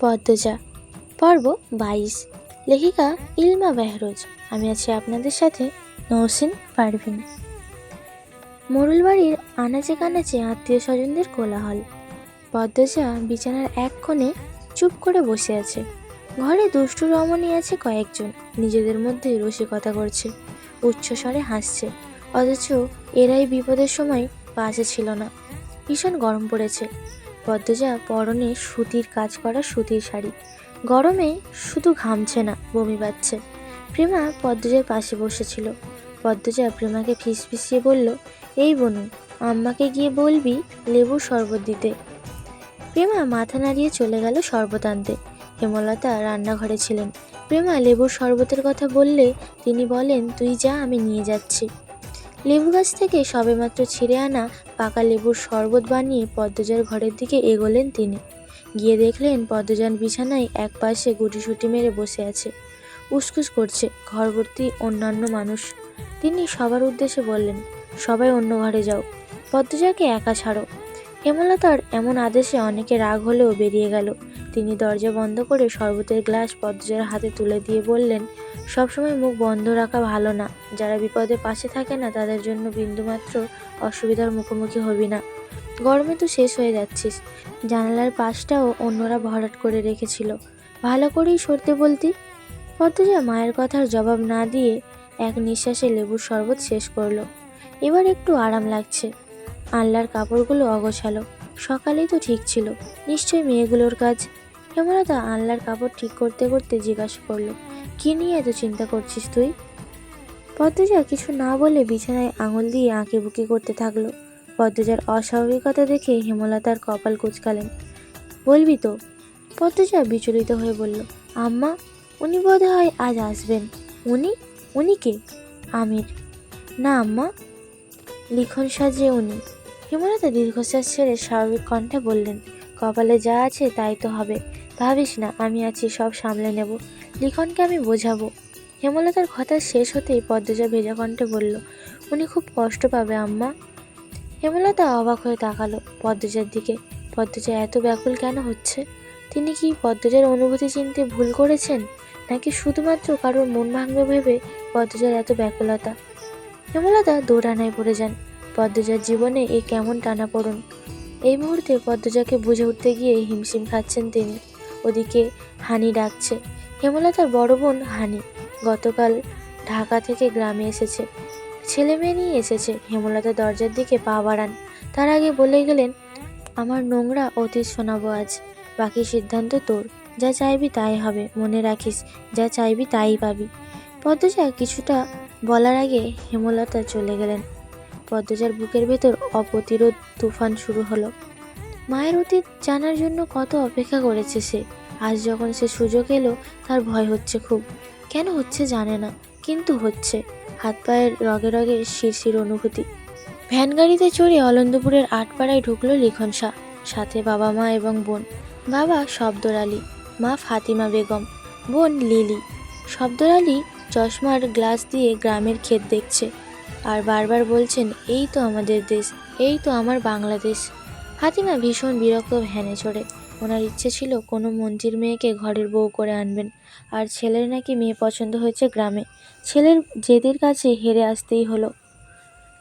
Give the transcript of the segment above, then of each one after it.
পদ্মজা। পর্ব বাইশ। লেখিকা ইলমা বেহরোজ আমি আছি আপনাদের সাথে নৌসিন পারভিন। মোরুল বাড়ির আনাচে কানাচে আত্মীয় স্বজনদের কোলাহল। পদ্মজা বিছানার এক কোণে চুপ করে বসে আছে। ঘরে দুষ্টু রমণী আছে কয়েকজন। নিজেদের মধ্যে রসিকতা করছে। উচ্চস্বরে হাসছে। অথচ এরাই বিপদের সময় পাশে ছিল না। ভীষণ গরম পড়েছে। পদ্মজা পরনে সুতির কাজ করা সুতির শাড়ি। গরমে শুধু ঘামছে না, বমি পাচ্ছে। প্রেমা পদ্মজার পাশে বসেছিল। পদ্মজা প্রেমাকে ফিসফিসিয়ে বলল, এই বনু, আম্মাকে গিয়ে বলবি লেবুর শরবত দিতে। প্রেমা মাথা নাড়িয়ে চলে গেল শরবত আনতে। হেমলতা রান্নাঘরে ছিলেন। প্রেমা লেবুর শরবতের কথা বললে তিনি বলেন, তুই যা, আমি নিয়ে যাচ্ছি। লেবু গাছ থেকে সবেমাত্র ছিঁড়ে আনা পাকা লেবুর শরবত বানিয়ে পদ্মজার ঘরের দিকে এগোলেন তিনি। গিয়ে দেখলেন পদ্মজান বিছানায় এক পাশে গুটিসুটি মেরে বসে আছে। উসকুস করছে ঘর ভর্তি অন্যান্য মানুষ। তিনি সবার উদ্দেশ্যে বললেন, সবাই অন্য ঘরে যাও। পদ্মজাকে একা ছাড়ো। হেমলতার এমন আদেশে অনেকে রাগ হলেও বেরিয়ে গেল। তিনি দরজা বন্ধ করে শরবতের গ্লাস পদ্মজার হাতে তুলে দিয়ে বললেন সবসময় মুখ বন্ধ রাখা ভালো না। যারা বিপদে পাশে থাকে না, তাদের জন্য বিন্দুমাত্র অসুবিধার মুখোমুখি হবি না। গরমে তো শেষ হয়ে যাচ্ছিস। জানালার পাশটাও অন্যরা ভরাট করে রেখেছিল। ভালো করেই সরতে বলতি। পদ্মজা মায়ের কথার জবাব না দিয়ে এক নিঃশ্বাসে লেবুর শরবত শেষ করল। এবার একটু আরাম লাগছে। আল্লার কাপড়গুলো অগোছালো। সকালেই তো ঠিক ছিল। নিশ্চয়ই মেয়েগুলোর কাজ। হেমলতা আল্লার কাপড় ঠিক করতে করতে জিজ্ঞাসা করল কি নিয়ে এত চিন্তা করছিস তুই? পদ্মজা কিছু না বলে বিছানায় আঙুল দিয়ে আঁকে বুকি করতে থাকল। পদ্মজার অস্বাভাবিকতা দেখে হেমলতার কপাল কুচকালেন। বলবি তো? পদ্মজা বিচলিত হয়ে বলল, আম্মা, উনি বোধ হয় আজ আসবেন। উনি? উনি কে? আমির। না, আম্মা। লিখন সাজিয়ে উনি। হেমলতা দীর্ঘশ্বাস ছেড়ে স্বাভাবিক কণ্ঠে বললেন, কপালে যা আছে তাই তো হবে। ভাবিস না, আমি আছি, সব সামলে নেব। লিখনকে আমি বোঝাবো। হেমলতার কথা শেষ হতেই পদ্মজা ভেজা কণ্ঠে বলল, উনি খুব কষ্ট পাবে, আম্মা। হেমলতা অবাক হয়ে তাকালো পদ্মজার দিকে। পদ্মজা, এত ব্যাকুল কেন হচ্ছে? তিনি কি পদ্মজার অনুভূতি চিনতে ভুল করেছেন? নাকি শুধুমাত্র কারোর মন ভাঙবে ভেবে পদ্মজার এত ব্যাকুলতা? হেমলতা দৌড়ানায় পড়ে যান। পদ্মজার জীবনে এ কেমন টানা পড়ুন এই মুহূর্তে পদ্মজাকে বুঝে উঠতে গিয়ে হিমশিম খাচ্ছেন তিনি। ওদিকে হানি ডাকছে হেমলতার বড় বোন হানি গতকাল ঢাকা থেকে গ্রামে এসেছে। ছেলে মেয়ে নিয়ে এসেছে। হেমলতা দরজার দিকে পা বাড়ান। তার আগে বলে গেলেন, আমার নোংরা অতীত শোনাবো আজ। বাকি সিদ্ধান্ত তোর। যা চাইবি তাই হবে, মনে রাখিস। যা চাইবি তাই পাবি। পদ্মজা কিছুটা বলার আগে হেমলতা চলে গেলেন। পদ্মজার বুকের ভেতর অপ্রতিরোধ তুফান শুরু হলো। মায়ের অতীত জানার জন্য কত অপেক্ষা করেছে সে? আজ যখন সে সুযোগ এলো, তার ভয় হচ্ছে খুব। কেন হচ্ছে জানে না, কিন্তু হচ্ছে। হাত পায়ের রগে রগে শিরশির অনুভূতি। ভ্যান গাড়িতে চড়ে অলন্দপুরের আটপাড়ায় ঢুকলো লিখন শাহ, সাথে বাবা মা এবং বোন। বাবা শব্দর আলী মা ফাতিমা বেগম, বোন লিলি। শব্দর আলী চশমার গ্লাস দিয়ে গ্রামের ক্ষেত দেখছে আর বারবার বলছেন, এই তো আমাদের দেশ, এই তো আমার বাংলাদেশ। ফাতিমা ভীষণ বিরক্ত ভ্যানে চড়ে। ওনার ইচ্ছে ছিল কোনো মন্ত্রীর মেয়েকে ঘরের বউ করে আনবেন। আর ছেলের নাকি মেয়ে পছন্দ হয়েছে গ্রামে। ছেলের জেদের কাছে হেরে আসতেই হলো।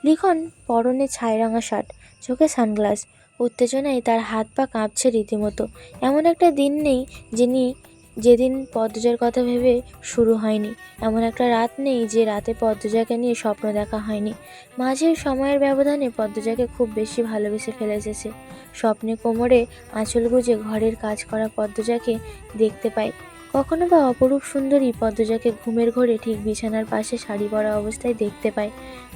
লিখন পরনে ছাইরাঙা শার্ট, চোখে সানগ্লাস, উত্তেজনায় তার হাত পা কাঁপছে রীতিমতো। এমন একটা দিন নেই যিনি যেদিন পদ্মজার কথা ভেবে শুরু হয়নি। এমন একটা রাত নেই যে রাতে পদ্মজাকে নিয়ে স্বপ্ন দেখা হয়নি। মাঝের সময়ের ব্যবধানে পদ্মজাকে খুব বেশি ভালোবেসে ফেলেছে সে স্বপ্নে কোমরে আঁচল গুজে ঘরের কাজ করা পদ্মজাকে দেখতে পায়। কখনো বা অপরূপ সুন্দরী পদ্মজাকে ঘুমের ঘোরে ঠিক বিছানার পাশে শাড়ি পরা অবস্থায় দেখতে পায়।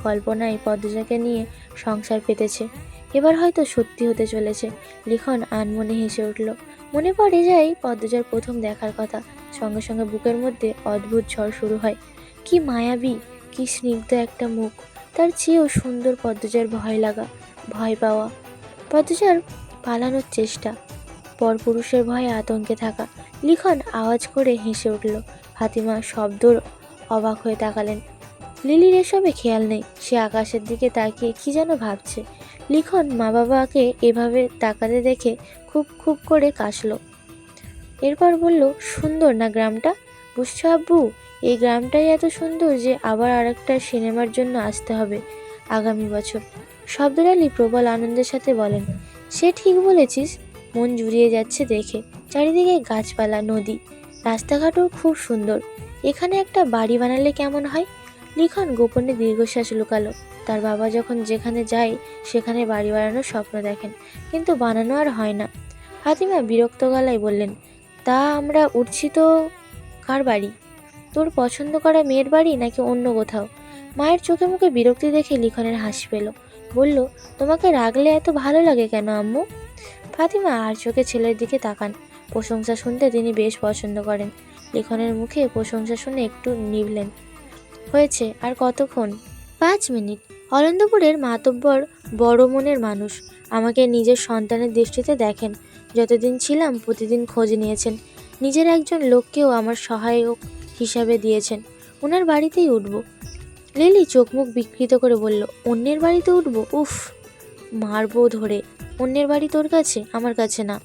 কল্পনায় পদ্মজাকে নিয়ে সংসার পেতেছে। এবার হয়তো সত্যি হতে চলেছে, লিখন আনমনে হেসে উঠল। মনে পড়ে যায় পদ্মজার প্রথম দেখার কথা। সঙ্গে সঙ্গে বুকের মধ্যে অদ্ভুত ঝড় শুরু হয়। কি মায়াবী, কি স্নিগ্ধ একটা মুখ। তার চেয়েও সুন্দর পদ্মজার ভয় লাগা, ভয় পাওয়া। পদ্মজার পালানোর চেষ্টা। পরপুরুষের ভয়ে আতঙ্কে থাকা। লিখন আওয়াজ করে হেসে উঠল। ফাতিমা শব্দ অবাক হয়ে তাকালেন। লিলির এসবে খেয়াল নেই। সে আকাশের দিকে তাকিয়ে কি যেন ভাবছে। লিখন মা বাবাকে এভাবে তাকাতে দেখে খুব খুব করে কাশলো। এরপর বলল, সুন্দর না গ্রামটা? বুঝছ আব্বু, এই গ্রামটাই এত সুন্দর যে আবার আরেকটা সিনেমার জন্য আসতে হবে আগামী বছর। শব্দর আলী প্রবল আনন্দের সাথে বলেন, সে ঠিক বলেছিস, মন জুড়িয়ে যাচ্ছে দেখে। চারিদিকে গাছপালা, নদী, রাস্তাঘাটও খুব সুন্দর। এখানে একটা বাড়ি বানালে কেমন হয়? লিখন গোপনে দীর্ঘশ্বাস লুকালো। তার বাবা যখন যেখানে যায়, সেখানে বাড়ি বানানোর স্বপ্ন দেখেন, কিন্তু বানানো আর হয় না। ফাতিমা বিরক্ত গলায় বললেন, তা আমরা উঠছি তো কার বাড়ি? তোর পছন্দ করা মেয়ের বাড়ি নাকি অন্য কোথাও? মায়ের চোখে মুখে বিরক্তি দেখে লিখনের হাসি পেল। বলল, তোমাকে রাগলে এত ভালো লাগে কেন, আম্মু? ফাতিমা আর চোখে ছেলের দিকে তাকান। প্রশংসা শুনতে তিনি বেশ পছন্দ করেন। লিখনের মুখে প্রশংসা শুনে একটু নিভলেন। হয়েছে আর কতক্ষণ? পাঁচ মিনিট। অনন্তপুরের মাতব্বর বড় মনের মানুষ। আমাকে নিজের সন্তানের দৃষ্টিতে দেখেন। যতদিন ছিলাম প্রতিদিন খোঁজ নিয়েছেন। নিজের একজন লোককেও আমার সহায়ক হিসাবে দিয়েছেন। ওনার বাড়িতেই উঠব। লিলি চোখ মুখ বিকৃত করে বলল, অন্যের বাড়িতে উঠব? উফ, মারবো ধরে। অন্যের বাড়ি তোর কাছে? আমার কাছে না।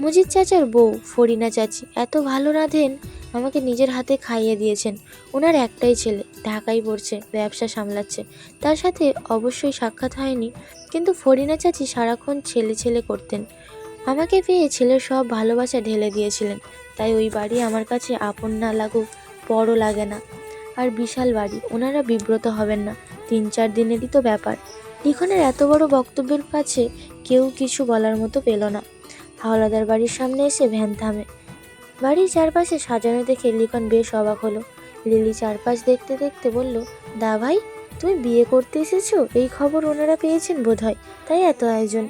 মুজিদ চাচার বউ, ফরিনা চাচি, এত ভালো রাঁধেন আমাকে নিজের হাতে খাইয়ে দিয়েছেন। ওনার একটাই ছেলে, ঢাকায় পড়ছে, ব্যবসা সামলাচ্ছে। তার সাথে অবশ্যই সাক্ষাৎ হয়নি, কিন্তু ফরিনা চাচি সারাক্ষণ ছেলে ছেলে করতেন। আমাকে পেয়ে ছেলের সব ভালোবাসা ঢেলে দিয়েছিলেন। তাই ওই বাড়ি আমার কাছে আপন না লাগুক, বড় লাগে না। আর বিশাল বাড়ি, ওনারা বিব্রত হবেন না। তিন চার দিনেরই তো ব্যাপার। লিখনের এত বড় বক্তব্যের কাছে কেউ কিছু বলার মতো পেল না। হাওলাদার বাড়ির সামনে এসে ভ্যান থামে। বাড়ির চারপাশে সাজানো দেখে লিখন বেশ অবাক হলো। লিলি চারপাশ দেখতে দেখতে বলল দা ভাই তুমি বিয়ে করতে এসেছ? এই খবর ওনারা পেয়েছেন বোধহয়, তাই এত আয়োজন?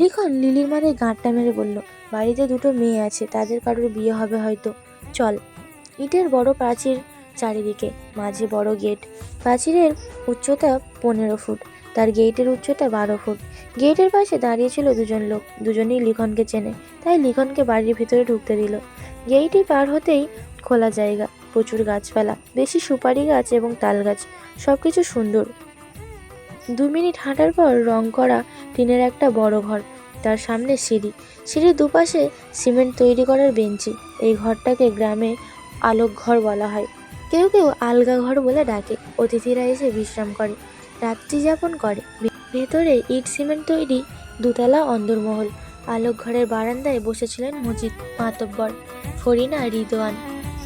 লিখন লিলির মাথায় গাঁটটা মেরে বলল, বাড়িতে দুটো মেয়ে আছে, তাদের কারোর বিয়ে হবে হয়তো। চল, ইটের বড় প্রাচীর চারিদিকে, মাঝে বড় গেট। প্রাচীরের উচ্চতা পনেরো ফুট, তার গেটের উচ্চতা বারো ফুট। গেটের পাশে দাঁড়িয়ে ছিল দুজন লোক, দুজনেই লিখনকে চেনে। তাই লিখনকে বাড়ির ভিতরে ঢুকতে দিল। গেইটি পার হতেই খোলা জায়গা, প্রচুর গাছপালা, বেশি সুপারি গাছ এবং তাল গাছ সব কিছু সুন্দর। দু মিনিট হাঁটার পর রং করা টিনের একটা বড় ঘর, তার সামনে সিঁড়ি। সিঁড়ির দুপাশে সিমেন্ট তৈরি করার বেঞ্চি, এই ঘরটাকে গ্রামে আলোক ঘর বলা হয়। কেউ কেউ আলগা ঘর বলে ডাকে, অতিথিরা এসে বিশ্রাম করে, রাত্রি যাপন করে। ভেতরে ইট সিমেন্ট তৈরি, দুতলা অন্দরমহল, আলোক ঘরের বারান্দায় বসেছিলেন মজিদ মাতব্বর। ফরিনা রিদওয়ান।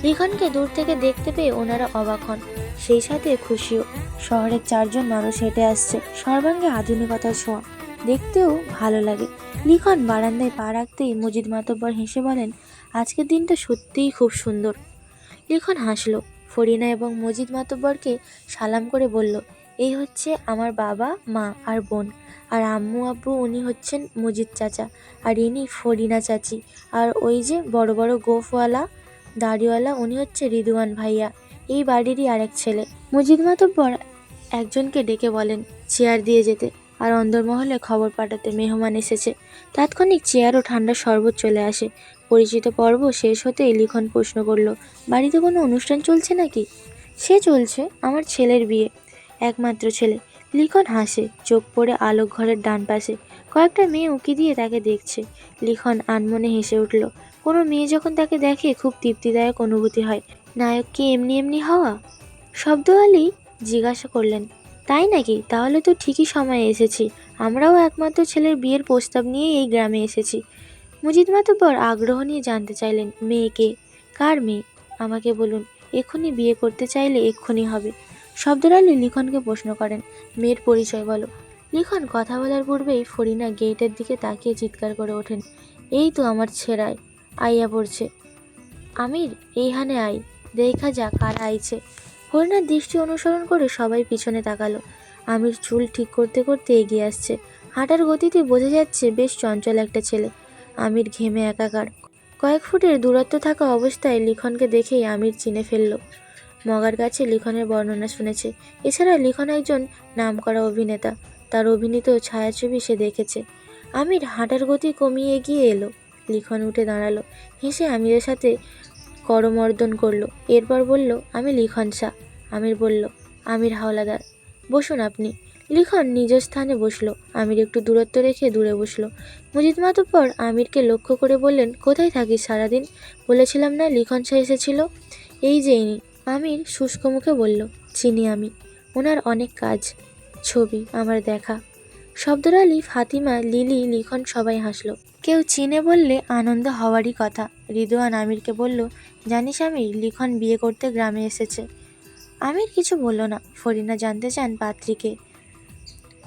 লিখনকে দূর থেকে দেখতে পেয়ে ওনারা অবাক হন। সেই সাথে খুশিও। শহরের চারজন মানুষ হেঁটে আসছে। সর্বাঙ্গে আধুনিকতার ছোঁয়া। দেখতেও ভালো লাগে। লিখন বারান্দায় পা রাখতেই মজিদ মাতব্বর হেসে বলেন, আজকের দিনটা সত্যিই খুব সুন্দর। লিখন হাসলো। ফরিনা এবং মজিদ মাতব্বরকে সালাম করে বলল, এই হচ্ছে আমার বাবা, মা আর বোন। আর আম্মু আব্বু উনি হচ্ছেন মজিদ চাচা আর ইনি ফরিনা চাচি। আর ওই যে বড় বড় গোফওয়ালা, দাড়িওয়ালা, উনি হচ্ছে রিদুয়ান ভাইয়া। এই বাড়িরই আরেক ছেলে। মজিদ মাতব্বর একজনকে ডেকে বলেন, চেয়ার দিয়ে যেতে। আর অন্দরমহলে খবর পাঠাতে মেহমান এসেছে। তাৎক্ষণিক চেয়ার ও ঠান্ডা শরবত চলে আসে। পরিচিত পর্ব শেষ হতে লিখন প্রশ্ন করল, বাড়িতে কোনো অনুষ্ঠান চলছে নাকি? সে চলছে আমার ছেলের বিয়ে। একমাত্র ছেলে। লিখন হাসে, চোখ পড়ে আলোক ঘরের ডান পাশে। কয়েকটা মেয়ে উঁকি দিয়ে তাকে দেখছে। লিখন আনমনে হেসে উঠল, কোনো মেয়ে যখন তাকে দেখে খুব তৃপ্তিদায়ক অনুভূতি হয়। নায়ক কি এমনি এমনি হওয়া? শব্দ আলী জিজ্ঞাসা করলেন, তাই নাকি? তাহলে তো ঠিকই সময়ে এসেছি। আমরাও একমাত্র ছেলের বিয়ের প্রস্তাব নিয়ে এই গ্রামে এসেছি। মুজিদ মাতব্বর আগ্রহ নিয়ে জানতে চাইলেন মেয়েকে কার মেয়ে? আমাকে বলুন, এক্ষুনি বিয়ে করতে চাইলে এক্ষুনি হবে। শব্দর আলী লিখনকে প্রশ্ন করেন। মেয়ের পরিচয় বলো। লিখন কথা বলার পূর্বেই ফরিনা গেটের দিকে তাকিয়ে চিৎকার করে ওঠেন। এই তো আমার ছেঁড়ায় আইয়া পড়ছে। আমির, এইখানে আই দেখা যা কার আইছে। হরিণার দৃষ্টি অনুসরণ করে সবাই পিছনে তাকালো। আমির চুল ঠিক করতে করতে এগিয়ে আসছে। হাঁটার গতিতে বোঝা যাচ্ছে বেশ চঞ্চল একটা ছেলে। আমির ঘেমে একাকার। কয়েক ফুটের দূরত্ব থাকা অবস্থায় লিখনকে দেখেই আমির চিনে ফেলল। মগার কাছে লিখনের বর্ণনা শুনেছে। এছাড়া লিখন একজন নামকরা অভিনেতা। তার অভিনীত ছায়াছবি সে দেখেছে। আমির হাঁটার গতি কমিয়ে এগিয়ে এলো। লিখন উঠে দাঁড়াল। হেসে আমিরের সাথে করমর্দন করল। এরপর বলল, আমি লিখন শাহ আমির বলল, আমির হাওলাদার। বসুন আপনি। লিখন নিজ স্থানে বসল। আমির একটু দূরত্ব রেখে দূরে বসল। মুজিদ মাতব্বর আমিরকে লক্ষ্য করে বললেন, কোথায় থাকিস সারাদিন? বলেছিলাম না লিখন সে এসেছিল? এই যে আমির শুষ্ক মুখে বলল, চিনি আমি। ওনার অনেক কাজ। ছবি, আমার দেখা। শব্দর আলী ফাতিমা লিলি, লিখন সবাই হাসলো। কেউ চিনে বললে আনন্দ হওয়ারই কথা। রিদওয়ান আমিরকে বলল, জানিস আমির, লিখন বিয়ে করতে গ্রামে এসেছে। আমির কিছু বলল না। ফরিনা জানতে চান পাত্রীকে।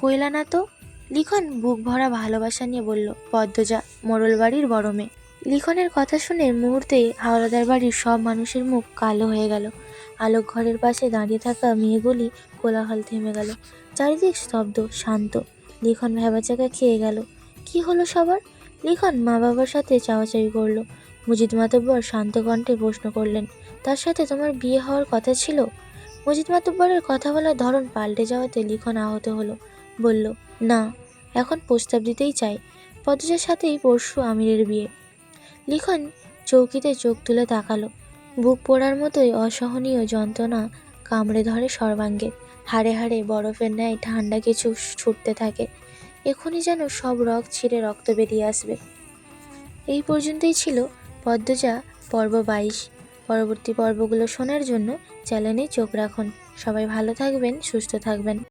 কইলা না তো? লিখন বুক ভরা ভালোবাসা নিয়ে বলল, পদ্মজা মোড়ল বাড়ির বড় মেয়ে। লিখনের কথা শুনে মুহূর্তেই হাওড়াদার বাড়ির সব মানুষের মুখ কালো হয়ে গেল। আলোক ঘরের পাশে দাঁড়িয়ে থাকা মেয়েগুলি কোলাহল থেমে গেল। চারিদিক স্তব্ধ, শান্ত। লিখন ভেবাচাকা খেয়ে গেল। কি হলো সবার? লিখন মা বাবার সাথে চাওয়াচাই করল। মুজিদ মাতব্বর শান্ত কণ্ঠে প্রশ্ন করলেন, তার সাথে তোমার বিয়ে হওয়ার কথা ছিল? মজিদ মাতব্বরের কথা বলার ধরন পাল্টে যাওয়াতে লিখন আহত হলো। বলল, না, এখন প্রস্তাব দিতেই চাই। পদ্মজার সাথেই পরশু আমিরের বিয়ে। লিখন চৌকিতে চোখ তুলে তাকালো। বুক পোড়ার মতোই অসহনীয় যন্ত্রণা কামড়ে ধরে সর্বাঙ্গে। হাড়ে হাড়ে বরফের ন্যায় ঠান্ডা কিছু ছুটতে থাকে। এখনই যেন সব রক ছিঁড়ে রক্ত বেরিয়ে আসবে। এই পর্যন্তই ছিল পদ্মজা পর্ব বাইশ। পরবর্তী পর্বগুলো শোনার জন্য চ্যানেলে চোখ রাখুন। সবাই ভালো থাকবেন, সুস্থ থাকবেন।